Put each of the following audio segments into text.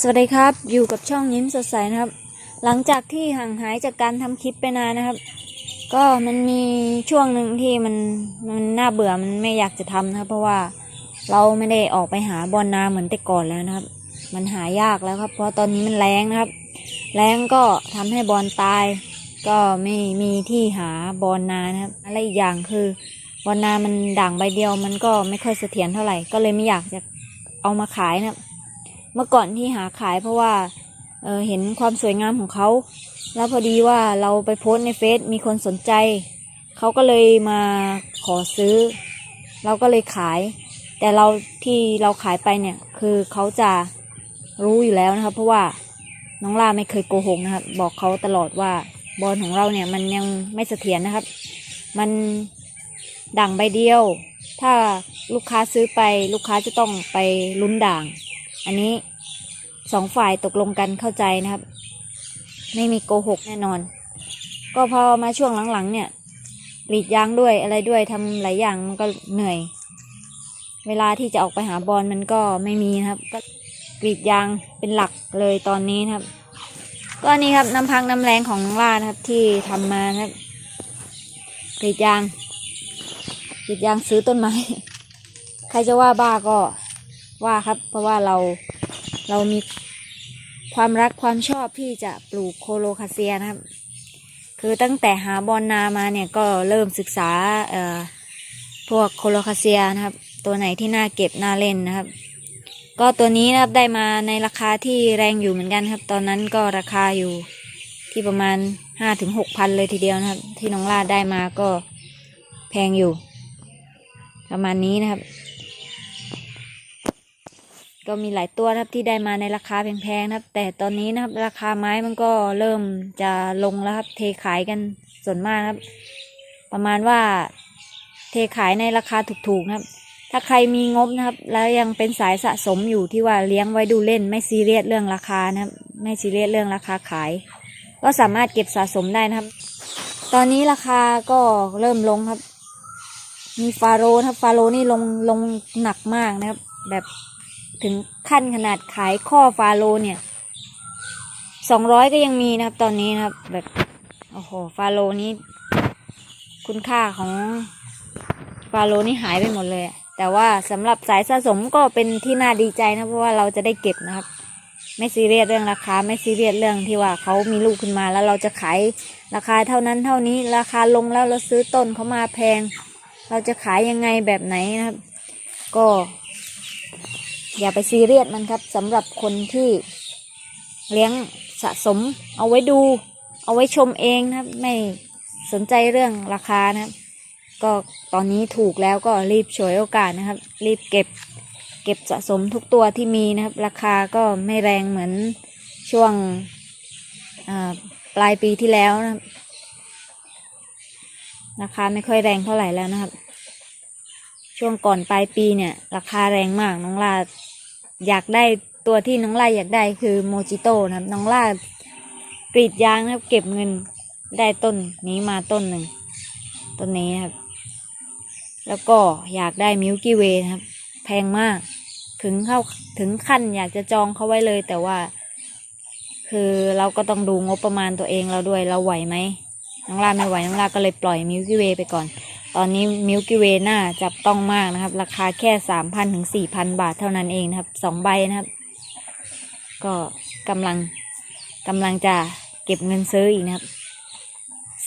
สวัสดีครับ อยู่กับช่องยิ้มสดใสนะครับ หลังจากที่ห่างหายจากการทำคลิปไปนานนะครับ ก็มันมีช่วงหนึ่งที่มันมันน่าเบื่อมันไม่อยากจะทำนะครับ เพราะว่าเราไม่ได้ออกไปหาบอลนาเหมือนแต่ก่อนแล้วนะครับ มันหายากแล้วครับ เพราะตอนนี้มันแรงนะครับ แรงก็ทำให้บอลตาย ก็ไม่มีที่หาบอลนานะครับอะไรอีกอย่างคือบอลนามันด่างใบเดียวมันก็ไม่ค่อยเสถียรเท่าไหร่ก็เลยไม่อยากจะเอามาขายนะครับ เมื่อก่อนที่หาขายเพราะว่าเเห็นความสวยงามของเขา แล้วพอดีว่าเราไปโพสในเฟซมีคนสนใจ เขาก็เลยมาขอซื้อ เราก็เลยขาย แต่เราที่เราขายไปเนี่ยคือเขาจะรู้อยู่แล้วนะครับ เพราะว่าน้องล่าไม่เคยโกหกนะครับ บอกเขาตลอดว่าบอลของเราเนี่ยมันยังไม่เสถียรนะครับ มันด่างใบเดียว ถ้าลูกค้าซื้อไปลูกค้าจะต้องไปลุ้นด่าง อันนี้สองฝ่ายตกลงกันเข้าใจนะครับ ไม่มีโกหกแน่นอน ก็พอมาช่วงหลังๆ เนี่ยกรีดยางด้วยอะไรด้วยทำหลายอย่างมันก็เหนื่อย เวลาที่จะออกไปหาบอลมันก็ไม่มีนะครับ ก็กรีดยางเป็นหลักเลยตอนนี้นะครับ ก็นี่ครับน้ำพักน้ำแรงของน้องล่านะครับที่ทำมานะครับกรีดยางกรีดยางซื้อต้นไม้ ใครจะว่าบ้าก็ ว่าครับ เพราะว่าเราเรามีความรักความชอบที่จะปลูกโคโลคาเซียนะครับ คือตั้งแต่หาบอลนามาเนี่ยก็เริ่มศึกษาเอ่อพวกโคโลคาเซียนะครับ ตัวไหนที่น่าเก็บน่าเล่นนะครับ ก็ตัวนี้นะครับได้มาในราคาที่แรงอยู่เหมือนกันครับ ตอนนั้นก็ราคาอยู่ที่ประมาณห้าถึงหกพันเลยทีเดียวนะครับ ที่น้องลาดได้มาก็แพงอยู่ ประมาณนี้นะครับ ก็มีหลายตัวนะครับที่ได้มาในราคาแพงๆนะครับ แต่ตอนนี้นะครับ ราคาไม้มันก็เริ่มจะลงแล้วครับ เทขายกันส่วนมากครับ ประมาณว่า เทขายในราคาถูกๆนะครับ ถ้าใครมีงบนะครับ แล้วยังเป็นสายสะสมอยู่ที่ว่าเลี้ยงไว้ดูเล่น ไม่ซีเรียสเรื่องราคานะครับ ไม่ซีเรียสเรื่องราคาขาย ก็สามารถเก็บสะสมได้นะครับ ตอนนี้ราคาก็เริ่มลงครับ มีฟาโรห์นะครับฟาโรห์นี่ลงลงหนักมากนะครับ แบบ ถึงขั้นขนาดขายข้อฟาโลเนี่ยสองร้อยก็ยังมีนะครับ ตอนนี้นะครับ แบบ โอ้โห ฟาโลนี้ คุณค่าของฟาโลนี่หายไปหมดเลย แต่ว่าสำหรับสายสะสมก็เป็นที่น่าดีใจนะ เพราะว่าเราจะได้เก็บนะครับ ไม่ซีเรียสเรื่องราคา ไม่ซีเรียสเรื่องที่ว่าเขามีลูกขึ้นมาแล้วเราจะขายราคาเท่านั้นเท่านี้ ราคาลงแล้วเราซื้อต้นเขามาแพง เราจะขายยังไงแบบไหนนะครับ ก็ อย่าไปซีเรียสมันครับสำหรับคนที่เลี้ยงสะสม เอาไว้ดู เอาไว้ชมเองนะครับ ไม่สนใจเรื่องราคานะครับ ก็ตอนนี้ถูกแล้วก็รีบฉวยโอกาสนะครับ รีบเก็บ เก็บสะสมทุกตัวที่มีนะครับ ราคาก็ไม่แรงเหมือนช่วงปลายปีที่แล้วนะครับราคาไม่ค่อยแรงเท่าไหร่แล้วนะครับ ช่วงก่อนปลายปีเนี่ย ราคาแรงมากน้องลา อยากได้ตัวที่น้องล่าอยากได้คือโมจิโต้นะครับน้องล่ากรีดยางนะครับ เก็บเงินได้ต้นนี้มาต้นหนึ่งต้นนี้ครับ แล้วก็อยากได้มิลกี้เวย์นะครับ แพงมาก ถึงเข้าถึงขั้นอยากจะจองเขาไว้เลย แต่ว่า คือเราก็ต้องดูงบประมาณตัวเองเราด้วยเราไหวไหมน้องลาไม่ไหวน้องลาก็เลยปล่อยมิลกี้เวย์ไปก่อน ตอนนี้มิลกี้เวน่าจับต้องมากนะครับ ราคาแค่สามพันถึงสี่พันบาทเท่านั้นเองนะครับสองใบนะครับ ก็กำลังกำลังจะเก็บเงินซื้ออีกนะครับ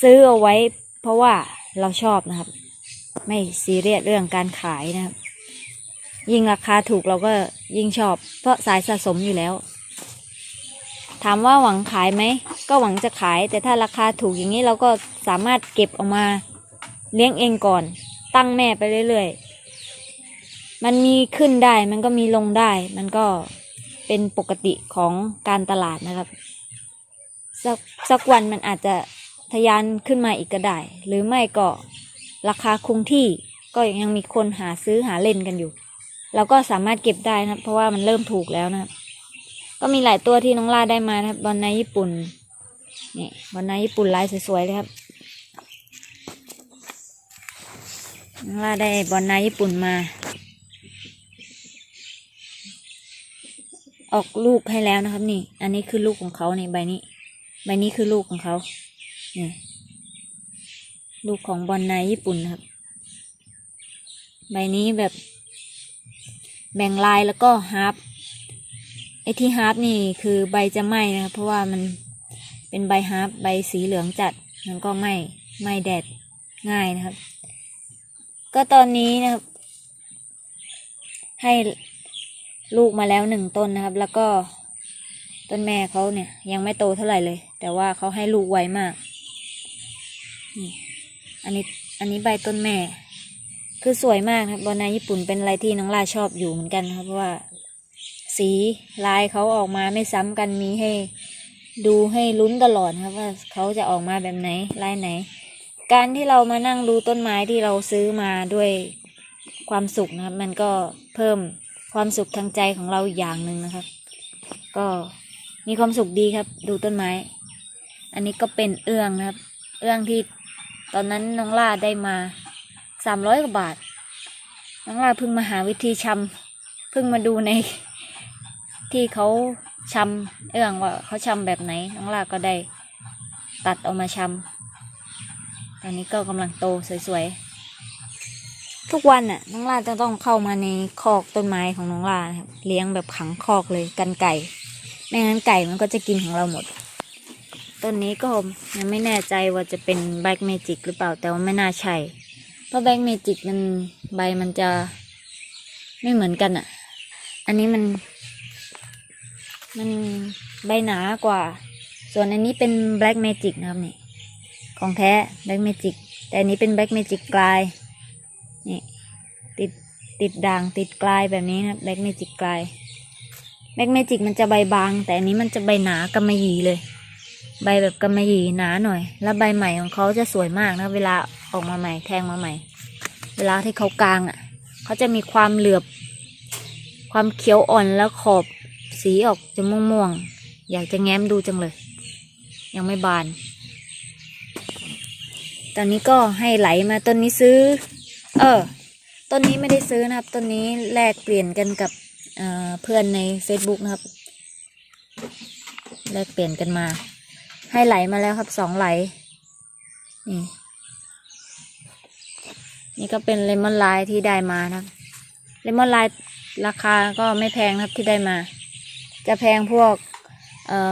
ซื้อเอาไว้เพราะว่าเราชอบนะครับ ไม่ซีเรียสเรื่องการขายนะครับ ยิ่งราคาถูกเราก็ยิ่งชอบ เพราะสายสะสมอยู่แล้ว ถามว่าหวังขายไหม ก็หวังจะขาย แต่ถ้าราคาถูกอย่างนี้เราก็สามารถเก็บออกมา เลี้ยงเองก่อน ตั้งแม่ไปเรื่อยๆ มันมีขึ้นได้มันก็มีลงได้ มันก็เป็นปกติของการตลาดนะครับสักสักวันมันอาจจะทะยานขึ้นมาอีกก็ได้ หรือไม่ก็ราคาคงที่ก็ยังมีคนหาซื้อหาเล่นกันอยู่ เราก็สามารถเก็บได้นะครับ เพราะว่ามันเริ่มถูกแล้วนะครับก็มีหลายตัวที่น้องล่าได้มานะครับบอลในญี่ปุ่นนี่บอลในญี่ปุ่นลายสวยๆเลยครับ น้องล่าได้บอลนาญี่ปุ่นมา ออกลูกให้แล้วนะครับ นี่ อันนี้คือลูกของเขาในใบนี้ ใบนี้คือลูกของเขานี่ลูกของบอลนายญี่ปุ่นครับ ใบนี้แบบแบ่งลายแล้วก็ฮาร์ปไอ้ที่ฮาร์ปนี่คือใบจะไหม้นะครับ เพราะว่ามันเป็นใบฮาร์ปใบสีเหลืองจัดมันก็ไหม้ไหม้แดดง่ายนะครับ ก็ตอนนี้นะครับ ให้ลูกมาแล้วหนึ่งต้นนะครับ แล้วก็ต้นแม่เขาเนี่ย ยังไม่โตเท่าไหร่เลย แต่ว่าเขาให้ลูกไวมากนี่อันนี้อันนี้ใบต้นแม่ คือสวยมากครับบอนาญี่ปุ่นเป็นอะไรที่น้องล่าชอบอยู่เหมือนกันครับเพราะว่า สีลายเขาออกมาไม่ซ้ำกันมีให้ ดูให้ลุ้นตลอดครับว่าเขาจะออกมาแบบไหนลายไหน การที่เรามานั่งดูต้นไม้ที่เราซื้อมาด้วยความสุขนะครับ มันก็เพิ่มความสุขทางใจของเราอีกอย่างหนึ่งนะครับ ก็มีความสุขดีครับ ดูต้นไม้ อันนี้ก็เป็นเอื้องนะครับ เอื้องที่ตอนนั้นน้องล่าได้มาสามร้อยกว่าบาท น้องล่าเพิ่งมาหาวิธีชำเพิ่งมาดูในที่เขาชำเอื้องว่าเขาชำแบบไหน น้องล่าก็ได้ตัดออกมาชำ ตอนนี้ก็กำลังโตสวยๆ ทุกวันน่ะน้องลาจะต้องเข้ามาในคอกต้นไม้ของน้องลานะครับเลี้ยงแบบขังคอกเลยกันไก่ ไม่งั้นไก่มันก็จะกินของเราหมด ต้นนี้ก็ยังไม่แน่ใจว่าจะเป็นแบล็กเมจิกหรือเปล่าแต่ว่าไม่น่าใช่เพราะแบล็กเมจิกมันใบมันจะไม่เหมือนกันอะ อันนี้มัน มันใบหนากว่า ส่วนอันนี้เป็นแบล็กเมจิกนะครับนี่ ของแท้แบล็กเมจิกแต่อันนี้เป็นแบล็กเมจิกกลายนี่ติดติดด่างติดกลายแบบนี้นะครับแบล็กเมจิกกลายแบล็กเมจิกมันจะใบบาง แต่อันนี้มันจะใบหนากำมะหยี่เลย ใบแบบกำมะหยี่หนาหน่อย แล้วใบใหม่ของเขาจะสวยมากนะ เวลาออกมาใหม่แทงมาใหม่ เวลาที่เขากลางอะเขาจะมีความเหลือบ ความเขียวอ่อนแล้วขอบสีออกจะม่วงๆอยากจะแง้มดูจังเลย ยังไม่บาน ตอนนี้ก็ให้ไหลมาต้นนี้ซื้อ เออ ต้นนี้ไม่ได้ซื้อนะครับ ต้นนี้แลกเปลี่ยนกันกับเเพื่อนใน Facebook นะครับ แลกเปลี่ยนกันมา ให้ไหลมาแล้วครับสองไหล นี่นี่ก็เป็นเลมอนไลน์ที่ได้มานะครับ เลมอนไลน์ราคาก็ไม่แพงครับที่ได้มา จะแพงพวก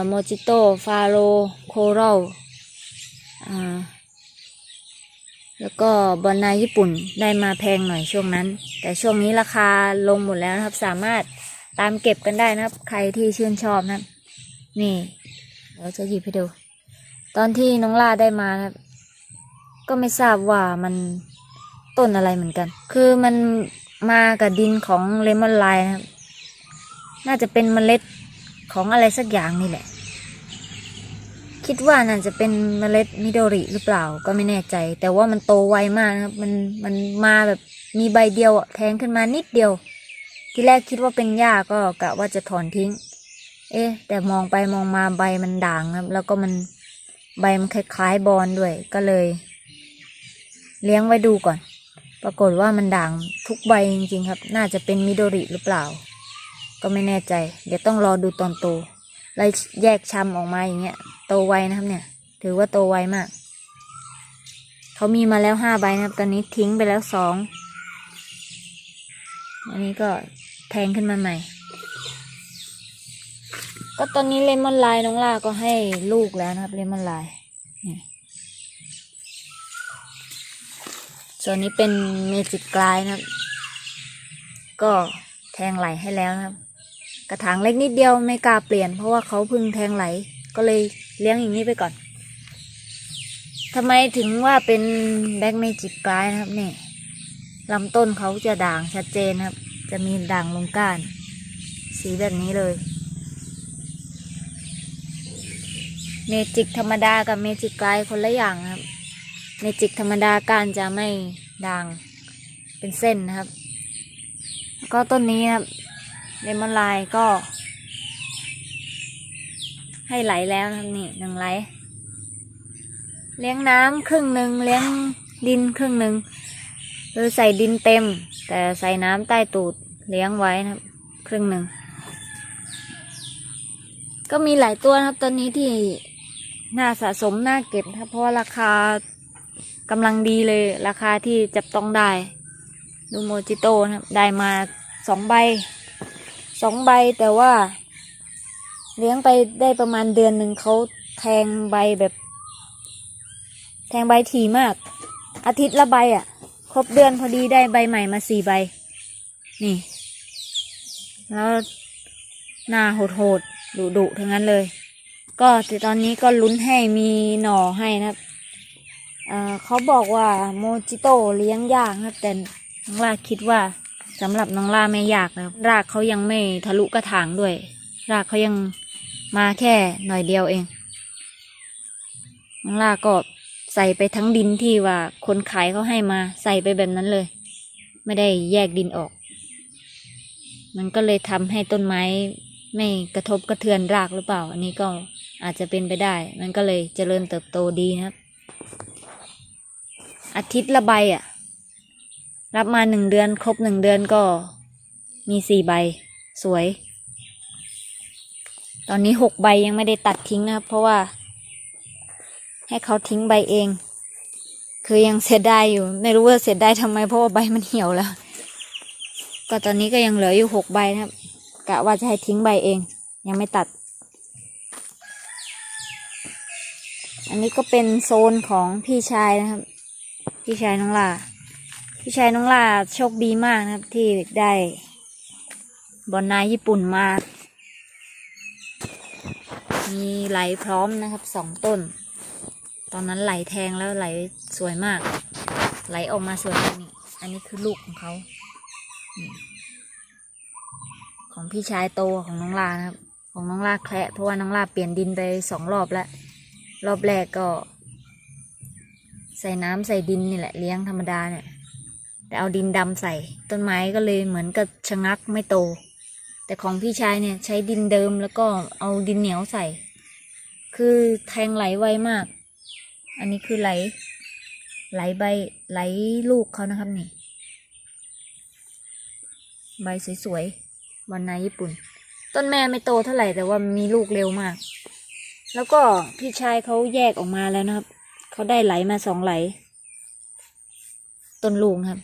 โมจิโต้ฟาโรโคโรลอ่า แล้วก็บอลนายญี่ปุ่นได้มาแพงหน่อยช่วงนั้น แต่ช่วงนี้ราคาลงหมดแล้วนะครับ สามารถตามเก็บกันได้นะครับ ใครที่ชื่นชอบนะครับ นี่เราจะหยิบให้ดู ตอนที่น้องล่าได้มานะครับ ก็ไม่ทราบว่ามันต้นอะไรเหมือนกัน คือมันมากับดินของเลมอนไลน์นะครับ น่าจะเป็นเมล็ดของอะไรสักอย่างนี่แหละ คิดว่าน่าจะเป็นเมล็ดมิโดริหรือเปล่าก็ไม่แน่ใจ แต่ว่ามันโตไวมากนะครับ มันมันมาแบบมีใบเดียวแทงขึ้นมานิดเดียว ที่แรกคิดว่าเป็นหญ้าก็กะว่าจะถอนทิ้ง เอ๊ะ แต่มองไปมองมาใบมันด่างครับ แล้วก็มันใบมันคล้ายๆบอลด้วยก็เลย เลี้ยงไว้ดูก่อน ปรากฏว่ามันด่างทุกใบจริงๆครับ น่าจะเป็นมิโดริหรือเปล่า ก็ไม่แน่ใจ เดี๋ยวต้องรอดูตอนโต แล้วแยกชำออกมาอย่างเงี้ย โตไวนะครับเนี่ย ถือว่าโตไวมาก เขามีมาแล้วห้าใบนะครับ ตอนนี้ทิ้งไปแล้วสอง อันนี้ก็แทงขึ้นมาใหม่ ก็ตอนนี้เลมอนไลน์น้องล่าก็ให้ลูกแล้วนะครับเลมอนไลน์ส่วนนี้เป็นเมจิกกลายนะครับ ก็แทงไหลให้แล้วนะครับ กระถางเล็กนิดเดียวไม่กล้าเปลี่ยน เพราะว่าเขาพึ่งแทงไหล ก็เลยเลี้ยงอย่างนี้ไปก่อนทำไมถึงว่าเป็นแบ็กเมจิกกลายนะครับเนี่ยลำต้นเขาจะด่างชัดเจนครับ จะมีด่างลงก้าน สีแบบนี้เลย เมจิกธรรมดากับเมจิกกลายคนละอย่างครับ เมจิกธรรมดาก้านจะไม่ด่างเป็นเส้นนะครับ ก็ต้นนี้ครับ เลมอนไลน์ก็ ให้ไหลแล้วนะครับนี่หนึ่งไหล เลี้ยงน้ำครึ่งหนึ่งเลี้ยงดินครึ่งหนึ่งคือใส่ดินเต็ม แต่ใส่น้ำใต้ตูดเลี้ยงไว้นะครับ ครึ่งหนึ่ง ก็มีหลายตัวนะครับตอนนี้ที่น่าสะสมน่าเก็บครับเพราะราคากำลังดีเลยราคาที่จับต้องได้ ดูโมจิโต้นะครับ ได้มาสองใบ สองใบแต่ว่า เลี้ยงไปได้ประมาณเดือนหนึ่งเขาแทงใบแบบ แทงใบถี่มาก อาทิตย์ละใบอะ่ะ ครบเดือนพอดีได้ใบใหม่มาสี่ใบ นี่ แล้วหน้าโหดๆดุดุๆทั้งนั้นเลย ก็แต่ตอนนี้ก็ลุ้นให้มีหน่อให้นะครับเเขาบอกว่าโมจิโตเลี้ยงยากนะครับแต่น้องล่าคิดว่า สำหรับน้องล่าไม่ยากนะครับรากเขายังไม่ทะลุกระถางด้วย รากเขายังมาแค่หน่อยเดียวเอง น้องล่าก็ใส่ไปทั้งดินที่ว่าคนขายเขาให้มาใส่ไปแบบนั้นเลย ไม่ได้แยกดินออก มันก็เลยทำให้ต้นไม้ไม่กระทบกระเทือนรากหรือเปล่า อันนี้ก็อาจจะเป็นไปได้ มันก็เลยเจริญเติบโตดีนะครับ อาทิตย์ละใบอะ รับมาหนึ่งเดือนครบหนึ่งเดือนก็มีสี่ใบสวย ตอนนี้หกใบยังไม่ได้ตัดทิ้งนะครับ เพราะว่า ให้เขาทิ้งใบเอง คือยังเสียดายอยู่ ไม่รู้ว่าเสียดายทำไมเพราะว่าใบมันเหี่ยวแล้ว ก็ตอนนี้ก็ยังเหลืออยู่หกใบนะครับกะว่าจะให้ทิ้งใบเอง ยังไม่ตัด อันนี้ก็เป็นโซนของพี่ชายนะครับ พี่ชายน้องลา พี่ชายน้องลาโชคดีมากนะครับ ที่ได้บอลนายญี่ปุ่นมา มีไหลพร้อมนะครับสองต้น ตอนนั้นไหลแทงแล้วไหลสวยมาก ไหลออกมาสวยนี่อันนี้คือลูกของเขาของพี่ชายโตของน้องลานะครับ ของน้องลาแคระเพราะว่าน้องลาเปลี่ยนดินไปสองรอบแล้ว รอบแรกก็ ใส่น้ำใส่ดินนี่แหละเลี้ยงธรรมดาเนี่ย แต่เอาดินดำใส่ ต้นไม้ก็เลยเหมือนกับชะงักไม่โต แต่ของพี่ชายเนี่ยใช้ดินเดิมแล้วก็เอาดินเหนียวใส่ คือแทงไหลไวมาก อันนี้คือไหล ไหลใบไหลลูกเขานะครับนี่ ใบสวยๆวันนาญี่ปุ่น ต้นแม่ไม่โตเท่าไหร่แต่ว่ามีลูกเร็วมาก แล้วก็พี่ชายเขาแยกออกมาแล้วนะครับเขาได้ไหลมาสองไหลต้นลูกครับ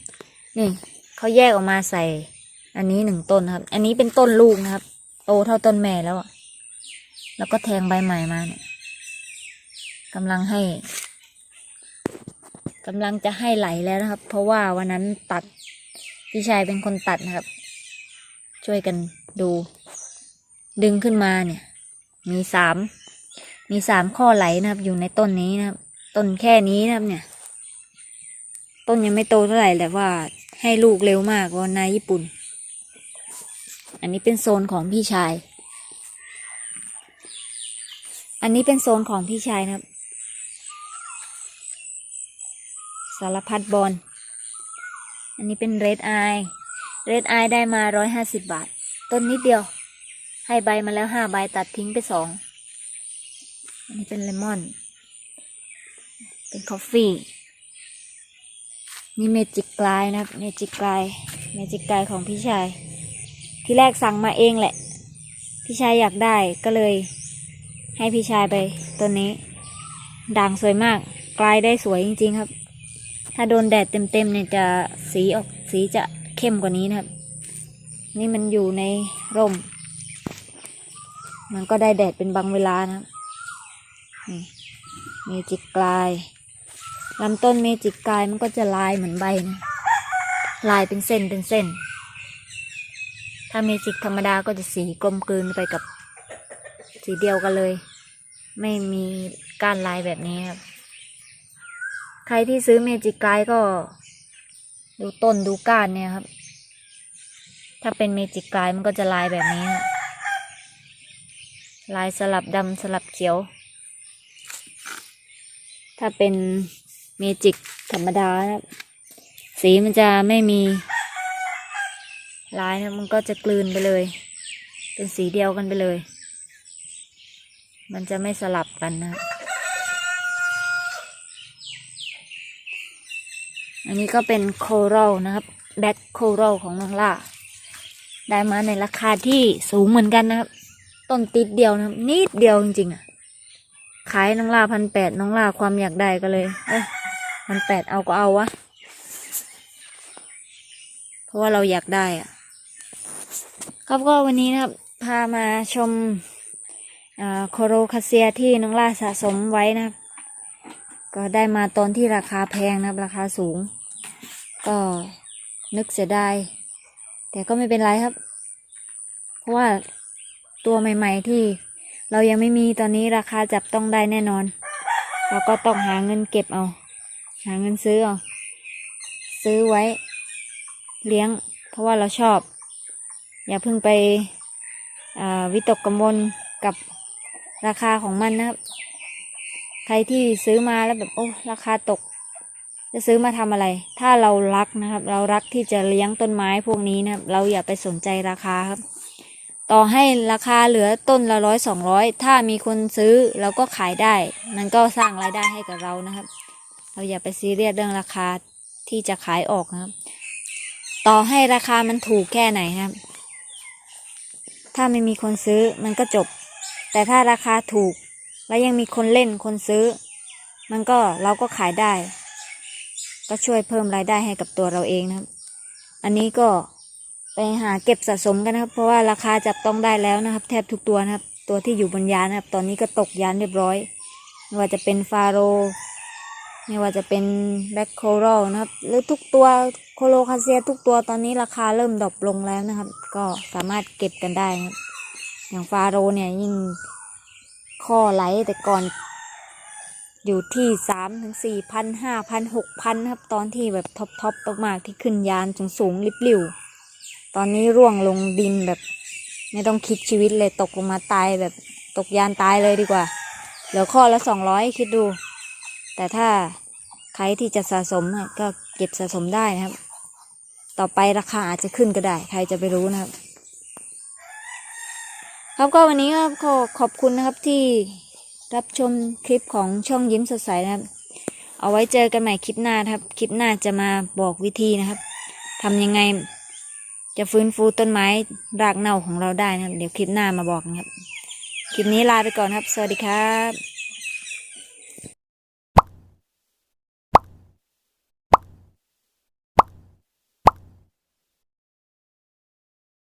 นี่เขาแยกออกมาใส่ อันนี้หนึ่งต้นครับ อันนี้เป็นต้นลูกนะครับ โตเท่าต้นแม่แล้วอะแล้วก็แทงใบใหม่มาเนี่ยกำลังให้กำลังจะให้ไหลแล้วนะครับ เพราะว่าวันนั้นตัดพี่ชายเป็นคนตัดนะครับ ช่วยกันดู ดึงขึ้นมาเนี่ย มีสามมีสามข้อไหลนะครับ อยู่ในต้นนี้นะครับ ต้นแค่นี้นะครับเนี่ย ต้นยังไม่โตเท่าไหร่แต่ว่า ให้ลูกเร็วมากว่านายญี่ปุ่น อันนี้เป็นโซนของพี่ชาย อันนี้เป็นโซนของพี่ชายนะครับ สารพัดบอล อันนี้เป็นเรดไอเรดไอได้มาร้อยห้าสิบบาท ต้นนิดเดียว ให้ใบมาแล้วห้าใบตัดทิ้งไปสอง อันนี้เป็นเลมอน เป็นคอฟฟี่ นี่เมจิกกลายนะครับ เมจิกกลาย เมจิกกลายของพี่ชาย ที่แรกสั่งมาเองแหละ พี่ชายอยากได้ก็เลย ให้พี่ชายไปตัวนี้ ด่างสวยมาก กลายได้สวยจริง ๆ ครับ ถ้าโดนแดดเต็มๆเนี่ยจะสีออกสีจะเข้มกว่านี้นะครับ นี่มันอยู่ในร่ม มันก็ได้แดดเป็นบางเวลานะครับนี่เมจิกกลาย ลำต้นเมจิกกายมันก็จะลายเหมือนใบนะลายเป็นเส้นเป็นเส้น ถ้าเมจิกธรรมดาก็จะสีกลมกลืนไปกับสีเดียวกันเลย ไม่มีกานลายแบบนี้ครับ ใครที่ซื้อเมจิกไกด์ก็ ดูต้นดูก้านเนี่ยครับ ถ้าเป็นเมจิกไกด์มันก็จะลายแบบนี้ครับลายสลับดำสลับเขียว ถ้าเป็น เมจิกธรรมดานะครับ สีมันจะไม่มีลายนะมันก็จะกลืนไปเลย เป็นสีเดียวกันไปเลย มันจะไม่สลับกันนะ อันนี้ก็เป็นโครัลนะครับแบ็คโครัลของน้องล่า ได้มาในราคาที่สูงเหมือนกันนะครับ ต้นต้นติดเดียวนะครับนิดเดียวจริงๆอะขายน้องล่าพันแปดน้องล่าความอยากได้ก็เลย เอ้ ยพันแปดเอาก็เอาวะ เพราะว่าเราอยากได้อะครับก็วันนี้นะครับ พามาชมโคโรคาเซียที่น้องล่าสะสมไว้นะครับ ก็ได้มาตอนที่ราคาแพงนะครับ ราคาสูง ก็นึกเสียดายแต่ก็ไม่เป็นไรครับ เพราะว่าตัวใหม่ ๆที่เรายังไม่มีตอนนี้ราคาจับต้องได้แน่นอน เราก็ต้องหาเงินเก็บเอา หาเงินซื้อเอซื้อไว้ เลี้ยง เพราะว่าเราชอบ อย่าเพิ่งไปวิตกกังวลกับราคาของมันนะครับ ใครที่ซื้อมาแล้วแบบโอ้ราคาตก จะซื้อมาทำอะไร ถ้าเรารักนะครับ เรารักที่จะเลี้ยงต้นไม้พวกนี้นะครับ เราอย่าไปสนใจราคาครับ ต่อให้ราคาเหลือต้นละร้อยสองร้อยถ้ามีคนซื้อเราก็ขายได้ มันก็สร้างรายได้ให้กับเรานะครับ เราอย่าไปซีเรียสเรื่องราคาที่จะขายออกนะครับ ต่อให้ราคามันถูกแค่ไหนครับ ถ้าไม่มีคนซื้อมันก็จบ แต่ถ้าราคาถูก แล้วยังมีคนเล่นคนซื้อ มันก็เราก็ขายได้ ก็ช่วยเพิ่มรายได้ให้กับตัวเราเองนะครับ อันนี้ก็ไปหาเก็บสะสมกันนะครับ เพราะว่าราคาจับต้องได้แล้วนะครับ แทบทุกตัวนะครับ ตัวที่อยู่บนยานนะครับ ตอนนี้ก็ตกยานเรียบร้อยไม่ว่าจะเป็นฟาโร ไม่ว่าจะเป็นแบ็คโครลนะครับ หรือทุกตัวโคโลคาเซียทุกตัวตอนนี้ราคาเริ่มดรอปลงแล้วนะครับ ก็สามารถเก็บกันได้นะอย่างฟาโรเนี่ยยิ่งข้อไหลแต่ก่อนอยู่ที่สามถึงสี่พันห้าพันหกพันครับ ตอนที่แบบท็อปท็อปมากๆที่ขึ้นยานสูงสูงริบหลิวตอนนี้ร่วงลงดินแบบ ไม่ต้องคิดชีวิตเลยตกลงมาตายแบบตกยานตายเลยดีกว่า เหลือข้อละสองร้อยคิดดู แต่ถ้า ใครที่จะสะสมก็เก็บสะสมได้นะครับ ต่อไปราคาอาจจะขึ้นก็ได้ ใครจะไปรู้นะครับ ครับก็วันนี้ก็ขอขอบคุณนะครับที่รับชมคลิปของช่องยิ้มสดใสนะครับ เอาไว้เจอกันใหม่คลิปหน้าครับ คลิปหน้าจะมาบอกวิธีนะครับทำยังไงจะฟื้นฟูต้นไม้รากเน่าของเราได้นะครับ เดี๋ยวคลิปหน้ามาบอกนะครับ คลิปนี้ลาไปก่อนครับ สวัสดีครับ